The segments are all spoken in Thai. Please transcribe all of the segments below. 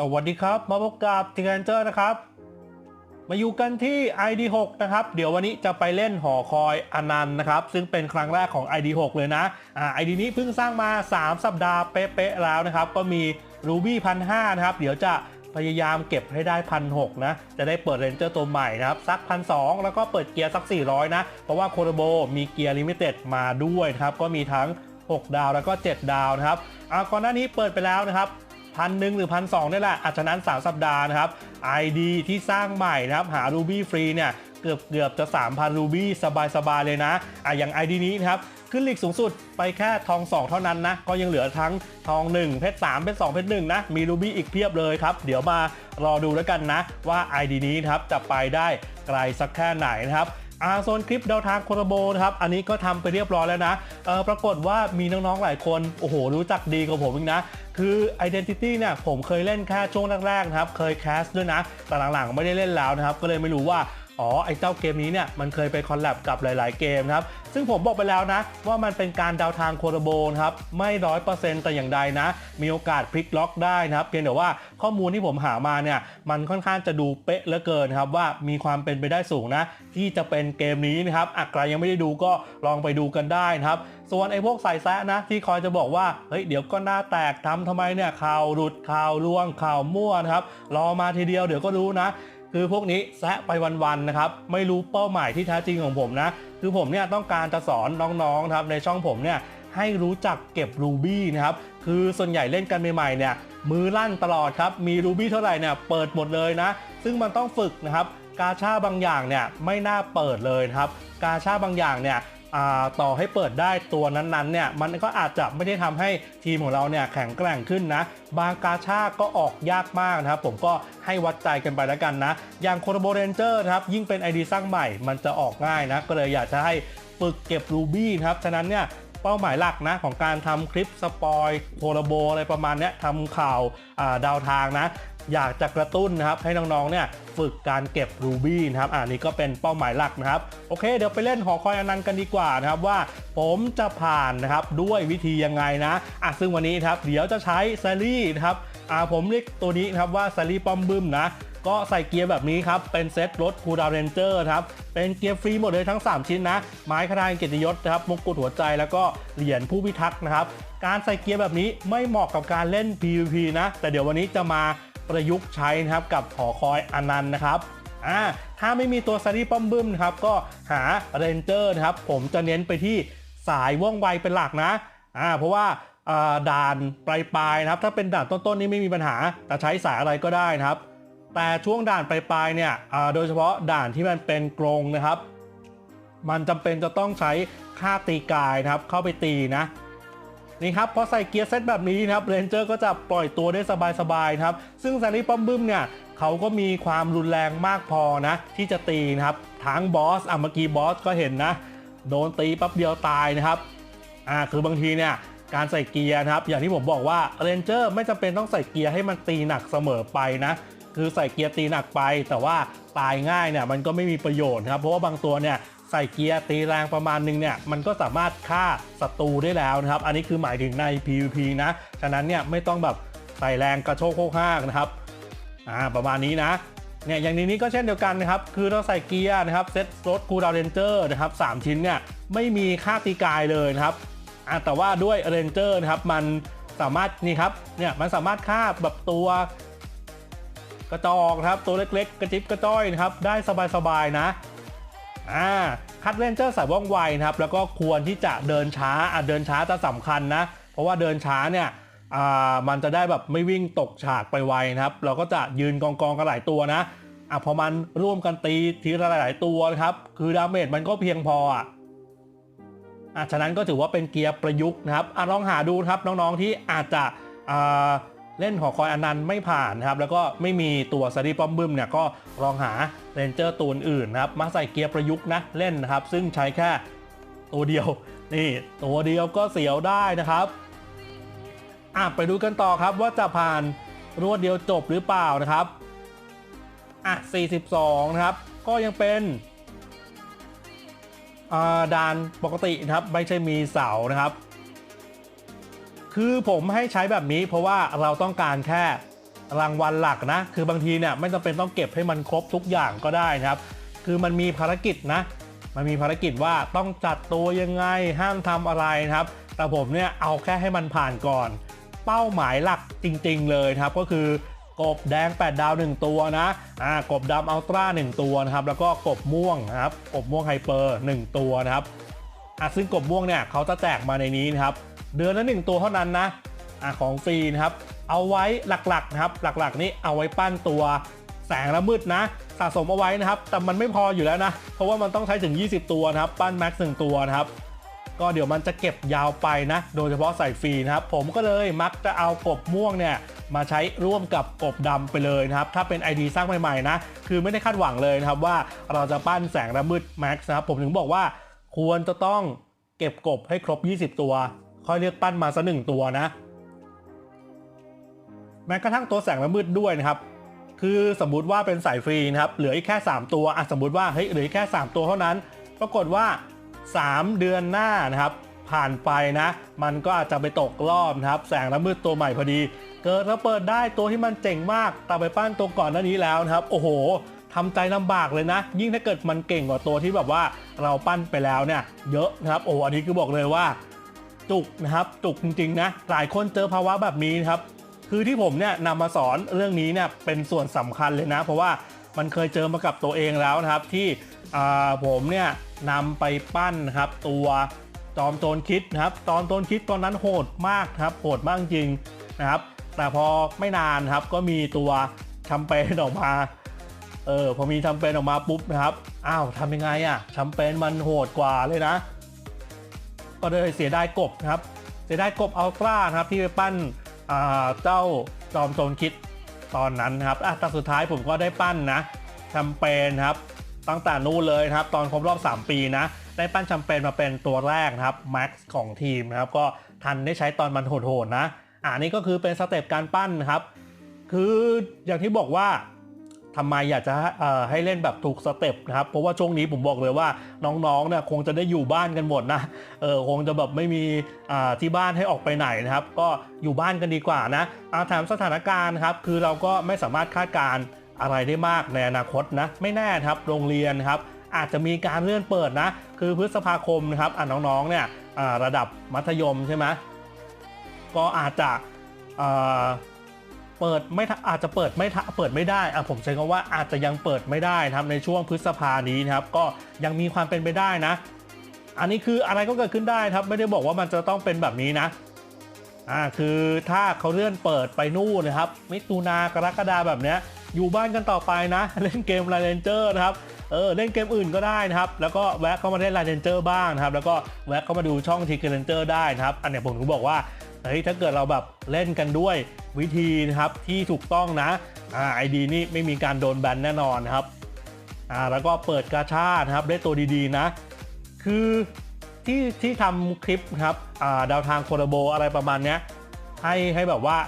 สวัสดีครับ มาพบกับทีแคนเจอร์นะครับ มาอยู่กันที่ ID6 นะครับ เดี๋ยววันนี้จะไปเล่นหอคอยอนันต์นะครับ ซึ่งเป็นครั้งแรกของ ID6 เลยนะอ่า ID นี้เพิ่งสร้างมา 3 สัปดาห์เป๊ะๆแล้วนะครับ ก็มี Ruby 1,500นะครับ เดี๋ยวจะพยายามเก็บให้ได้1,600นะ จะได้เปิดเรนเจอร์ตัวใหม่นะครับ สัก1,200แล้วก็เปิดเกียร์สัก 400 นะ เพราะว่าโคโรโบมีเกียร์ลิมิเต็ดมาด้วยนะครับ ก็มีทั้ง 6 ดาวแล้วก็ 7 ดาวนะครับอ่าก่อนหน้านี้เปิดไปแล้วนะครับ พันหนึ่งหรือพันสองนี่แหละอาจจะนั้น 3 สัปดาห์นะครับ ID ที่สร้างใหม่นะครับ หา Ruby ฟรีเนี่ยเกือบเกือบจะ 3,000 Ruby สบาย ๆ เลยนะอะอย่าง ID นี้นะครับขึ้นลีกสูงสุดไปแค่ทอง 2 เท่านั้นนะ ก็ยังเหลือทั้งทอง 1 เพชร3เพชร2เพชร1นะ มี Ruby อีกเพียบเลยครับ เดี๋ยวมารอดูแล้วกันนะ ว่า ID นี้นะครับจะไปได้ไกลสักแค่ไหนนะครับ อาโซนคลิปเดาทางโคโรโบนะครับ อันนี้ก็ทำไปเรียบร้อยแล้วนะเออปรากฏว่ามีน้องๆหลายคน โอ้โห รู้จักดีกว่าผมอีกนะ คือ Identity เนี่ยผมเคยเล่นแค่ช่วงแรกๆนะครับ เคยแคสด้วยนะ แต่หลังๆไม่ได้เล่นแล้วนะครับ ก็เลยไม่รู้ว่า อ๋อ ไอ้เจ้าเกมนี้เนี่ยมันเคยไปคอลแลบกับหลาย ๆ เกมครับ ซึ่งผมบอกไปแล้วนะ ว่ามันเป็นการเดาทางโคโรโบนครับ ไม่ร้อยเปอร์เซ็นต์แต่อย่างใดนะ มีโอกาสพลิกล็อกได้นะครับ เพียงแต่ว่าข้อมูลที่ผมหามาเนี่ย มันค่อนข้างจะดูเป๊ะเหลือเกินครับ ว่ามีความเป็นไปได้สูงนะ ที่จะเป็นเกมนี้นะครับอะใครยังไม่ได้ดูก็ลองไปดูกันได้นะครับส่วนไอ้พวกสายแซะนะที่คอยจะบอกว่าเฮ้ยเดี๋ยวก็หน้าแตกทำทำไมเนี่ยข่าวหลุดข่าวลวงข่าวมั่วนะครับรอมาทีเดียวเดี๋ยวก็รู้นะ คือพวกนี้แซะไปวันๆนะครับไม่รู้เป้าหมายที่แท้จริงของผมนะคือผมเนี่ยต้องการจะสอนน้องๆนะครับในช่องผมเนี่ยให้รู้จักเก็บรูบี้นะครับคือส่วนใหญ่เล่นกันใหม่ๆเนี่ยมือลั่นตลอดครับมีรูบี้เท่าไหร่เนี่ยเปิดหมดเลยนะ ซึ่งมันต้องฝึกนะครับกาชาบางอย่างเนี่ยไม่น่าเปิดเลยครับ กาชาบางอย่างเนี่ย ต่อให้เปิดได้ตัวนั้นๆเนี่ยมันก็อาจจะไม่ได้ทำให้ทีมของเราเนี่ยแข็งแกร่งขึ้นนะ บางกาชาก็ออกยากมากนะครับ ผมก็ให้วัดใจกันไปแล้วกันนะ อย่างโคโรโบเรนเจอร์ครับยิ่งเป็น ID สร้างใหม่มันจะออกง่ายนะ ก็เลยอยากจะให้ฝึกเก็บรูบี้ครับ ฉะนั้นเนี่ยเป้าหมายหลักนะของการทำคลิปสปอยโคโรโบอะไรประมาณนี้ทำข่าวอ่าดาวทางนะ อยากจะกระตุ้นนะครับให้น้องๆเนี่ยฝึกการเก็บรูบี้นะครับอ่านี่ก็เป็นเป้าหมายหลักนะครับ โอเค เดี๋ยวไปเล่นหอคอยอนันต์กันดีกว่านะครับว่าผมจะผ่านนะครับด้วยวิธียังไงนะอะซึ่งวันนี้ครับเดี๋ยวจะใช้ซารี่นะครับอ่าผมเรียกตัวนี้นะครับว่าซารี่ป้อมบึ้มนะก็ใส่เกียร์แบบนี้ครับ เป็นเซตรถคูดาวเรนเจอร์ครับ เป็นเกียร์ฟรีหมดเลยทั้ง 3 ชิ้นนะ ไม้คทานเกียรติยศนะครับมงกุฎหัวใจแล้วก็เหรียญผู้พิทักษ์นะครับ การใส่เกียร์แบบนี้ไม่เหมาะกับการเล่น PVP นะ แต่เดี๋ยววันนี้จะมา ประยุกต์ใช้นะครับกับหอคอยอนันต์นะครับอ่าถ้าไม่มีตัวซารีป้อมบึ้มนะครับก็หาเรนเจอร์นะครับผมจะเน้นไปที่สายว่องไวเป็นหลักนะอ่าเพราะว่าอ่าด่านปลายนะครับ ถ้าเป็นด่านต้นๆนี่ไม่มีปัญหา แต่ใช้สายอะไรก็ได้นะครับ แต่ช่วงด่านปลายๆเนี่ยโดยเฉพาะด่านที่มันเป็นกรงนะครับ มันจำเป็นจะต้องใช้ค่าตีกายนะครับ เข้าไปตีนะ นี่ครับพอใส่เกียร์เซตแบบนี้นะครับเรนเจอร์ก็จะปล่อยตัวได้สบายๆครับซึ่งซารีป้อมบึ้มเนี่ยเขาก็มีความรุนแรงมากพอนะ ที่จะตีนะครับทั้งบอสอะเมื่อกี้บอสก็เห็นนะโดนตีปั๊บเดียวตายนะครับอ่าคือบางทีเนี่ยการใส่เกียร์นะครับ อย่างที่ผมบอกว่าเรนเจอร์ไม่จำเป็นต้องใส่เกียร์ให้มันตีหนักเสมอไปนะคือใส่เกียร์ตีหนักไป แต่ว่าตายง่ายเนี่ยมันก็ไม่มีประโยชน์นครับเพราะว่าบางตัวเนี่ย ใส่เกียร์ตีแรงประมาณนึงเนี่ยมันก็สามารถฆ่าศัตรูได้แล้วนะครับ อันนี้คือหมายถึงใน PVP นะ ฉะนั้นเนี่ยไม่ต้องแบบใส่แรงกระโชกโคกห้างนะครับอ่าประมาณนี้นะเนี่ยอย่างนี้ก็เช่นเดียวกันนะครับ คือเราใส่เกียร์นะครับเซ็ตรถคูดาวเรนเจอร์นะครับสามชิ้นเนี่ยไม่มีค่าตีกายเลยนะครับอ่าแต่ว่าด้วยเรนเจอร์นะครับมันสามารถนี่ครับเนี่ยมันสามารถฆ่าแบบตัวกระจอกนะครับตัวเล็กๆ กระจิบกระจ้อยนะครับได้สบายๆนะ อ่าคัดเรนเจอร์สายว่องไวนะครับแล้วก็ควรที่จะเดินช้าอะเดินช้าจะสำคัญนะ เพราะว่าเดินช้าเนี่ยอ่ามันจะได้แบบไม่วิ่งตกฉากไปไวนะครับ เราก็จะยืนกองกองๆกันหลายตัวนะอะพอมันร่วมกันตีทีละหลาย ๆ ตัวนะครับ คือดาเมจมันก็เพียงพออะอะฉะนั้นก็ถือว่าเป็นเกียร์ประยุกต์นะครับอะลองหาดูครับน้องๆที่อาจจะอ่า เล่นหอคอยอนันต์ไม่ผ่านครับแล้วก็ไม่มีตัวซารีป้อมบึ้มเนี่ยก็ลองหาเรนเจอร์ตัวอื่นนะครับมาใส่เกียร์ประยุกต์นะเล่นนะครับ ซึ่งใช้แค่ตัวเดียวนี่ตัวเดียวก็เสียวได้นะครับอะไปดูกันต่อครับว่าจะผ่านรวดเดียวจบหรือเปล่านะครับอะ42 นะครับ ก็ยังเป็นอ่าด่านปกตินะครับ ไม่ใช่มีเสานะครับ คือผมให้ใช้แบบนี้เพราะว่าเราต้องการแค่รางวัลหลักนะ คือบางทีเนี่ยไม่จำเป็นต้องเก็บให้มันครบทุกอย่างก็ได้นะครับ คือมันมีภารกิจนะ มันมีภารกิจว่าต้องจัดตัวยังไงห้ามทำอะไรนะครับ แต่ผมเนี่ยเอาแค่ให้มันผ่านก่อน เป้าหมายหลักจริง ๆ เลยครับก็คือกบแดง 8 ดาว 1 ตัวนะอ่ากบดำอัลตร้า 1 ตัวนะครับ แล้วก็กบม่วงนะครับ กบม่วงไฮเปอร์ 1 ตัวนะครับอะซึ่งกบม่วงเนี่ยเขาจะแจกมาในนี้นะครับ เดือนละ1ตัวเท่านั้นนะอะของฟรีนะครับ เอาไว้หลักๆนะครับ หลักๆ นี่เอาไว้ปั้นตัวแสงและมืดนะ สะสมเอาไว้นะครับ แต่มันไม่พออยู่แล้วนะ เพราะว่ามันต้องใช้ถึง 20 ตัวนะครับ ปั้นแม็กซ์หนึ่งตัวนะครับ ก็เดี๋ยวมันจะเก็บยาวไปนะ โดยเฉพาะใส่ฟรีนะครับ ผมก็เลยมักจะเอากบม่วงเนี่ยมาใช้ร่วมกับกบดำไปเลยนะครับ ถ้าเป็น ID สร้างใหม่ๆนะ คือไม่ได้คาดหวังเลยนะครับว่าเราจะปั้นแสงระมืดแม็กซ์นะครับ ผมถึงบอกว่าควรจะต้องเก็บกบให้ครบ 20 ตัว ค่อยเลือกปั้นมาสักหนึ่งตัวนะ แม้กระทั่งตัวแสงระมืดด้วยนะครับ คือสมมุติว่าเป็นสายฟรีนะครับ เหลืออีกแค่ 3 ตัวอะสมมุติว่าเฮ้ยเหลืออีกแค่ 3 ตัวเท่านั้น ปรากฏว่า 3 เดือนหน้านะครับ ผ่านไปนะ มันก็อาจจะไปตกรอบนะครับ แสงระมืดตัวใหม่พอดี เกิดแล้วเปิดได้ตัวที่มันเจ๋งมากแต่ไปปั้นตัวก่อนหน้านี้แล้วนะครับ โอ้โหทำใจลำบากเลยนะ ยิ่งถ้าเกิดมันเก่งกว่าตัวที่แบบว่าเราปั้นไปแล้วเนี่ย เยอะนะครับ โอ้อันนี้คือบอกเลยว่า จุกนะครับ จุกจริงๆนะหลายคนเจอภาวะแบบนี้ครับ คือที่ผมเนี่ยนำมาสอนเรื่องนี้เนี่ยเป็นส่วนสำคัญเลยนะ เพราะว่ามันเคยเจอมากับตัวเองแล้วนะครับ ที่ผมเนี่ยนำไปปั้นนะครับตัวจอมโจรคิดนะครับจอมโจรคิดตอนนั้นโหดมากครับโหดมากจริงนะครับ แต่พอไม่นานครับก็มีตัวแชมเปญออกมาเออพอมีแชมเปญออกมาปุ๊บนะครับอ้าวทำยังไงอะ่ะแชมเปญมันโหดกว่าเลยนะ ก็เลยเสียดายกบนะครับ เสียดายกบอัลตร้านะครับที่ไปปั้นเจ้าจอมโจรคิดตอนนั้นนะครับอะแต่สุดท้ายผมก็ได้ปั้นนะแชมเปญครับตั้งแต่นู้นเลยนะครับ ตอนครบรอบ 3 ปีนะ ได้ปั้นแชมเปญมาเป็นตัวแรกนะครับแม็กซ์ของทีมนะครับ ก็ทันได้ใช้ตอนมันโหดๆนะอ่านี่ก็คือเป็นสเต็ปการปั้นครับ คืออย่างที่บอกว่า ทำไมอยากจะให้เล่นแบบถูกสเต็ปนะครับ เพราะว่าช่วงนี้ผมบอกเลยว่าน้องๆเนี่ยคงจะได้อยู่บ้านกันหมดนะเออคงจะแบบไม่มีที่บ้านให้ออกไปไหนนะครับ ก็อยู่บ้านกันดีกว่านะอาแถมสถานการณ์ครับคือเราก็ไม่สามารถคาดการณ์อะไรได้มากในอนาคตนะไม่แน่ครับโรงเรียนครับอาจจะมีการเลื่อนเปิดนะ คือพฤษภาคมนะครับอะน้องๆเนี่ยระดับมัธยมใช่ไหมก็อาจจะ เปิดไม่อาจจะเปิดไม่เปิดไม่ได้อะผมใช้คำว่าอาจจะยังเปิดไม่ได้นะครับในช่วงพฤษภานี้นะครับก็ยังมีความเป็นไปได้นะ อันนี้คืออะไรก็เกิดขึ้นได้ครับไม่ได้บอกว่ามันจะต้องเป็นแบบนี้นะอ่าคือถ้าเขาเลื่อนเปิดไปนู่นนะครับมิถุนากรกฎาแบบเนี้ยอยู่บ้านกันต่อไปนะ เล่นเกมไลเลนเจอร์นะครับเออเล่นเกมอื่นก็ได้นะครับ แล้วก็แวะเข้ามาเล่นไลเลนเจอร์บ้างนะครับ แล้วก็แวะเข้ามาดูช่องทีเกเลนเจอร์ได้นะครับ อันเนี้ยผมถึงบอกว่า เฮ้ยถ้าเกิดเราแบบเล่นกันด้วยวิธีนะครับที่ถูกต้องนะอ่าไอดีนี่ไม่มีการโดนแบนแน่นอนครับอ่าแล้วก็เปิดกาชานะครับได้ตัวดีๆนะ คือที่ที่ทำคลิปครับอ่าดาวทางโคโรโบอะไรประมาณเนี้ยให้ให้แบบว่า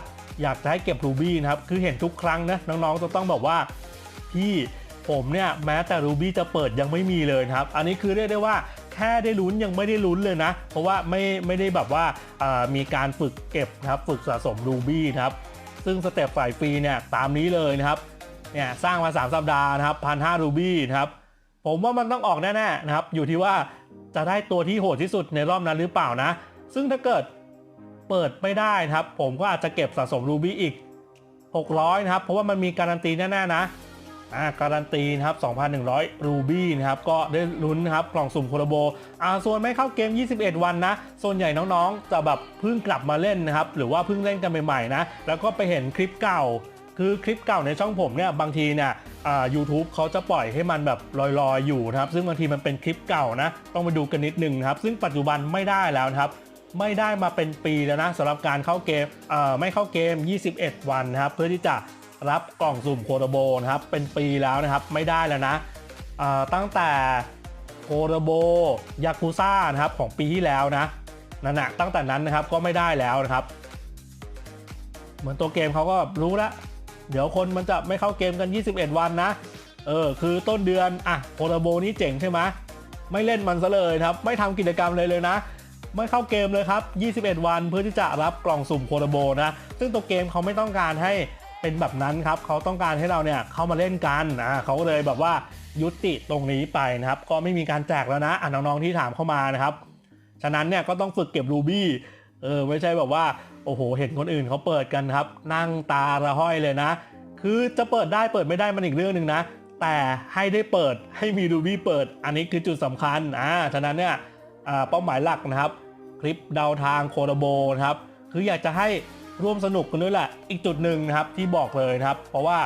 อยากจะให้เก็บรูบี้นะครับ คือเห็นทุกครั้งนะน้องๆจะต้องบอกว่าพี่ผมเนี่ยแม้แต่รูบี้จะเปิดยังไม่มีเลยครับ อันนี้คือเรียกได้ว่า แค่ได้ลุ้นยังไม่ได้ลุ้นเลยนะ เพราะว่าไม่ไม่ได้แบบว่าามีการฝึกเก็บนะครับฝึกสะสมรูบี้นะครับซึ่งสเต็ปฝ่ายฟรีเนี่ยตามนี้เลยนะครับเนี่ยสร้างมา 3 สัปดาห์นะครับพันห้ารูบี้นะครับผมว่ามันต้องออกแน่ๆนะครับ อยู่ที่ว่าจะได้ตัวที่โหดที่สุดในรอบนั้นหรือเปล่านะ ซึ่งถ้าเกิดเปิดไม่ได้นะครับ ผมก็อาจจะเก็บสะสมรูบี้อีก 600 นะครับ เพราะว่ามันมีการันตีแน่ๆนะ อ่าการันตีนะครับ 2,100 รูบี้นะครับ ก็ได้ลุ้นนะครับ กล่องสุ่มโคโลโบอ่าส่วนไม่เข้าเกม 21 วันนะ ส่วนใหญ่น้องๆ จะแบบเพิ่งกลับมาเล่นนะครับ หรือว่าเพิ่งเล่นกันใหม่ๆนะ แล้วก็ไปเห็นคลิปเก่า คือคลิปเก่าในช่องผมเนี่ย บางทีเนี่ยอ่า YouTube เขาจะปล่อยให้มันแบบลอยๆ อยู่นะครับ ซึ่งบางทีมันเป็นคลิปเก่านะ ต้องไปดูกันนิดนึงนะครับ ซึ่งปัจจุบันไม่ได้แล้วนะครับไม่ได้มาเป็นปีแล้วนะสำหรับการเข้าเกมเอ่อไม่เข้าเกม 21 วันนะครับ เพื่อที่จะ รับกล่องสุ่มโคโรโบนะครับเป็นปีแล้วนะครับไม่ได้แล้วนะตั้งแต่โคโรโบยากุซ่านะครับของปีที่แล้วนะนั่นนะตั้งแต่นั้นนะครับก็ไม่ได้แล้วนะครับ เหมือนตัวเกมเขาก็รู้ล้วเดี๋ยวคนมันจะไม่เข้าเกมกัน 21 วันนะเออคือต้นเดือนอะโคโรโบนี่เจ๋งใช่ไหมไม่เล่นมันซะเลยครับ ไม่ทำกิจกรรมเลยเลยนะ ไม่เข้าเกมเลยครับ 21 วันเพื่อที่จะรับกล่องสุ่มโคโรโบนะ ซึ่งตัวเกมเขาไม่ต้องการให้ เป็นแบบนั้นครับเขาต้องการให้เราเนี่ยเข้ามาเล่นกันอ่าเขาก็เลยแบบว่ายุติตรงนี้ไปนะครับ ก็ไม่มีการแจกแล้วนะอะน้องๆที่ถามเข้ามานะครับ ฉะนั้นเนี่ยก็ต้องฝึกเก็บรูบี้เออไม่ใช่แบบว่าโอ้โห เห็นคนอื่นเขาเปิดกันครับ นั่งตาระห้อยเลยนะ คือจะเปิดได้เปิดไม่ได้มันอีกเรื่องหนึ่งนะ แต่ให้ได้เปิดให้มีรูบี้เปิด อันนี้คือจุดสำคัญอ่าฉะนั้นเนี่ยเป้าหมายหลักนะครับ คลิปเดาทางโคโดโบนะครับ คืออยากจะให้ ร่วมสนุกกันด้วยแหละ อีกจุดหนึ่งนะครับที่บอกเลยนะครับ เพราะว่า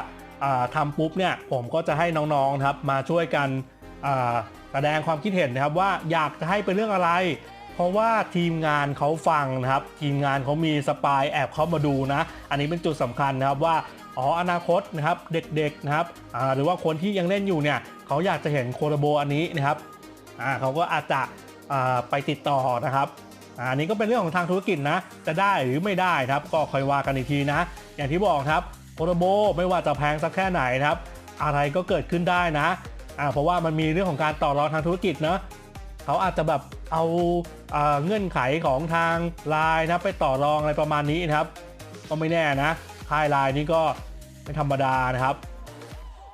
อ่าทำปุ๊บเนี่ยผมก็จะให้น้องๆนะครับมาช่วยกันแสดงความคิดเห็นนะครับว่าอยากจะให้เป็นเรื่องอะไร เพราะว่าทีมงานเขาฟังนะครับ ทีมงานเขามีสปายแอบเข้ามาดูนะ อันนี้เป็นจุดสำคัญนะครับว่าอ๋ออนาคตนะครับเด็กๆนะครับหรือว่าคนที่ยังเล่นอยู่เนี่ยเขาอยากจะเห็นโคโดโบอันนี้นะครับเขาก็อาจจะไปติดต่อนะครับ อันนี้ก็เป็นเรื่องของทางธุรกิจนะ จะได้หรือไม่ได้ครับ ก็คอยว่ากันอีกทีนะ อย่างที่บอกครับโคโรโบไม่ว่าจะแพงสักแค่ไหนครับ อะไรก็เกิดขึ้นได้นะอ่าเพราะว่ามันมีเรื่องของการต่อรองทางธุรกิจเนาะเขาอาจจะแบบเอาเงื่อนไขของทางไลน์นะไปต่อรองอะไรประมาณนี้นะครับ ก็ไม่แน่นะค่ายไลน์นี้ก็ไม่ธรรมดานะครับ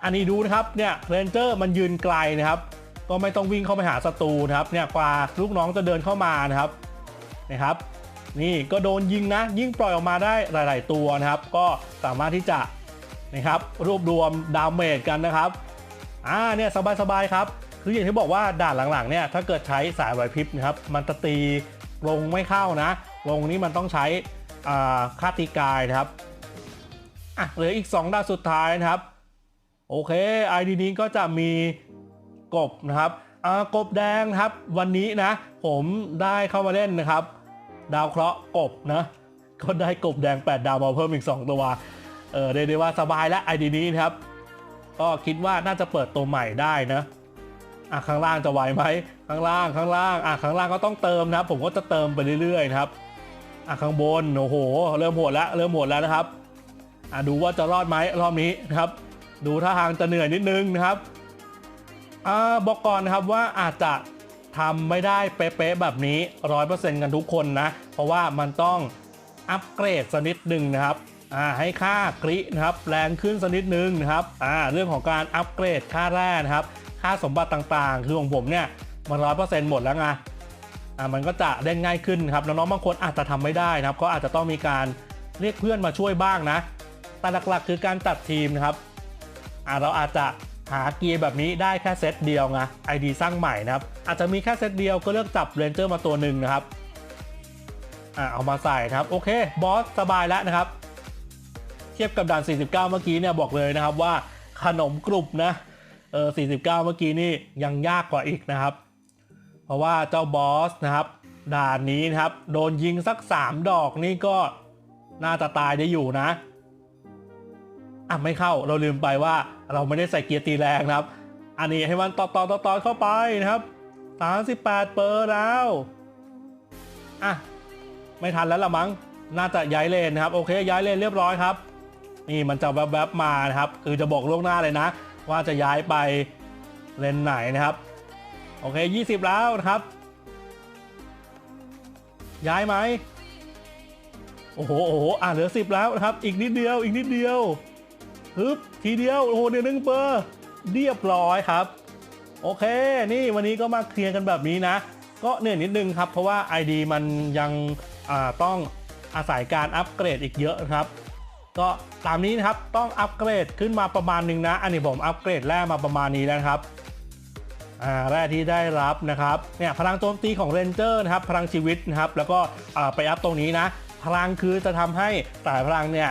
อันนี้ดูนะครับเนี่ยเรนเจอร์มันยืนไกลนะครับ ก็ไม่ต้องวิ่งเข้าไปหาศัตรูนะครับเนี่ยกว่าลูกน้องจะเดินเข้ามานะครับ นะครับ นี่ก็โดนยิงนะ ยิ่งปล่อยออกมาได้หลาย ๆ ตัวนะครับ ก็สามารถที่จะนะครับรวบรวมดาเมจกันนะครับอ่าเนี่ยสบาย ๆ ครับคืออย่างที่บอกว่าด่านหลัง ๆ เนี่ยถ้าเกิดใช้สายไหวพริบนะครับ มันจะตีลงไม่เข้านะลงนี้มันต้องใช้ค่าตีกายนะครับอะเหลืออีก 2ด่านสุดท้ายนะครับ โอเค ID นี้ก็จะมีกบนะครับอ่ากบแดงครับวันนี้นะ ผมได้เข้ามาเล่นนะครับ ดาวเคราะห์กบนะก็ได้กบแดง 8 ดาวมาเพิ่มอีก 2 ตัวเออเรียกได้ว่าสบายแล้ว ID นี้นะครับ ก็คิดว่าน่าจะเปิดตัวใหม่ได้นะอะข้างล่างจะไหวไหมข้างล่างข้างล่างอะข้างล่างก็ต้องเติมนะครับ ผมก็จะเติมไปเรื่อยๆครับอะข้างบนโอ้โห เริ่มโหดแล้วเริ่มโหดแล้วนะครับอะดูว่าจะรอดไหมรอบนี้นะครับ ดูท่าทางจะเหนื่อยนิดนึงนะครับอ่าบอกก่อนนะครับว่าอาจจะ ทำไม่ได้เป๊ะๆแบบนี้ 100%กันทุกคนนะ เพราะว่ามันต้องอัปเกรดสักนิดหนึ่งนะครับอ่าให้ค่ากรินะครับแรงขึ้นสักนิดนึงนะครับอ่าเรื่องของการอัปเกรดค่าแร่นะครับ ค่าสมบัติต่างๆ คือของผมเนี่ยมันร้อยเปอร์เซ็นต์หมดแล้วไงอ่ามันก็จะเล่นง่ายขึ้นครับน้องๆบางคนอาจจะทำไม่ได้นะครับ ก็อาจจะต้องมีการเรียกเพื่อนมาช่วยบ้างนะแต่หลักๆคือการตัดทีมนะครับอ่าเราอาจจะ หาเกียร์แบบนี้ได้แค่เซตเดียวไง ID สร้างใหม่นะครับ อาจจะมีแค่เซตเดียวก็เลือกจับเรนเจอร์มาตัวหนึ่งนะครับอ่าเอามาใส่นะครับ โอเคบอสสบายแล้วนะครับ เทียบกับด่าน 49 เมื่อกี้เนี่ยบอกเลยนะครับว่าขนมกรุบนะเออ 49 เมื่อกี้นี่ยังยากกว่าอีกนะครับ เพราะว่าเจ้าบอสนะครับด่านนี้นะครับ โดนยิงสัก 3 ดอกนี่ก็น่าจะตายได้อยู่นะ อะไม่เข้าเราลืมไปว่าเราไม่ได้ใส่เกียร์ตีแรงนะครับ อันนี้ให้มันต่อต่อต่อต่อเข้าไปนะครับ38เปอร์แล้วอะไม่ทันแล้วละมั้งน่าจะย้ายเลนนะครับโอเคย้ายเลนเรียบร้อยครับ นี่มันจะแวบๆมานะครับ คือจะบอกล่วงหน้าเลยนะ ว่าจะย้ายไปเลนไหนนะครับ โอเค 20 แล้วนะครับ ย้ายไหมโอ้โหโอ้โหอะเหลือ 10 แล้วนะครับ อีกนิดเดียวอีกนิดเดียว ฮึบทีเดียวโอ้โหเดี๋ยวหนึ่งเปอร์เรียบร้อยครับ โอเค นี่วันนี้ก็มาเคลียร์กันแบบนี้นะ ก็เหนื่อยนิดนึงครับ เพราะว่า ID มันยังต้องอาศัยการอัปเกรดอีกเยอะครับ ก็ตามนี้นะครับต้องอัปเกรดขึ้นมาประมาณหนึ่งนะ อันนี้ผมอัปเกรดแร่มาประมาณนี้แล้วนะครับแร่ที่ได้รับนะครับเนี่ยพลังโจมตีของเรนเจอร์นะครับพลังชีวิตนะครับ แล้วก็ไปอัพตรงนี้นะ พลังคือจะทำให้สายพลังเนี่ย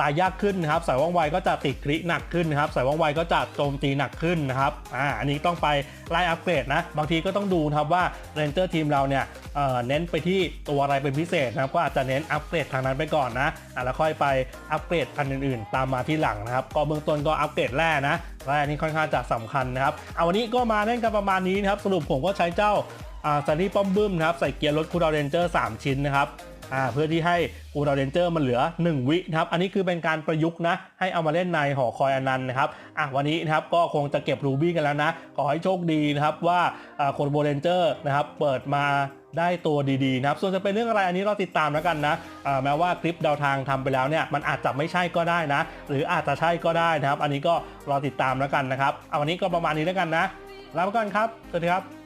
ตายยากขึ้นนะครับสายว่องไวก็จะติดกริหนักขึ้นนะครับสายว่องไวก็จะโจมตีหนักขึ้นนะครับอ่าอันนี้ต้องไปไล่อัปเกรดนะ บางทีก็ต้องดูนะครับว่าเรนเจอร์ทีมเราเนี่ยเน้นไปที่ตัวอะไรเป็นพิเศษนะครับ ก็อาจจะเน้นอัปเกรดทางนั้นไปก่อนนะแล้วค่อยไปอัปเกรดพันอื่นๆ ตามมาที่หลังนะครับ ก็เบื้องต้นก็อัปเกรดแร่นะแร่นี่ค่อนข้างจะสำคัญนะครับเอาวันนี้ก็มาเล่นกันประมาณนี้นะครับสรุปผมก็ใช้เจ้าอ่าซันนี่ป้อมบึ้มนะครับใส่เกียร์รถคูดาวเรนเจอร์ 3 ชิ้นนะครับ อ่าเพื่อที่ให้คูดาวเรนเจอร์มันเหลือ 1 วินะครับอันนี้คือเป็นการประยุกต์นะให้เอามาเล่นในหอคอยอนันต์นะครับอะวันนี้นะครับก็คงจะเก็บรูบี้กันแล้วนะ ขอให้โชคดีนะครับว่าโคโบเรนเจอร์นะครับเปิดมาได้ตัวดีๆนะครับ ส่วนจะเป็นเรื่องอะไรอันนี้เราติดตามแล้วกันนะแม้ว่าคลิปดาวทางทำไปแล้วเนี่ยมันอาจจะไม่ใช่ก็ได้นะ หรืออาจจะใช่ก็ได้นะครับ อันนี้ก็รอติดตามแล้วกันนะครับเอาวันนี้ก็ประมาณนี้แล้วกันนะลาไปก่อนครับสวัสดีครับ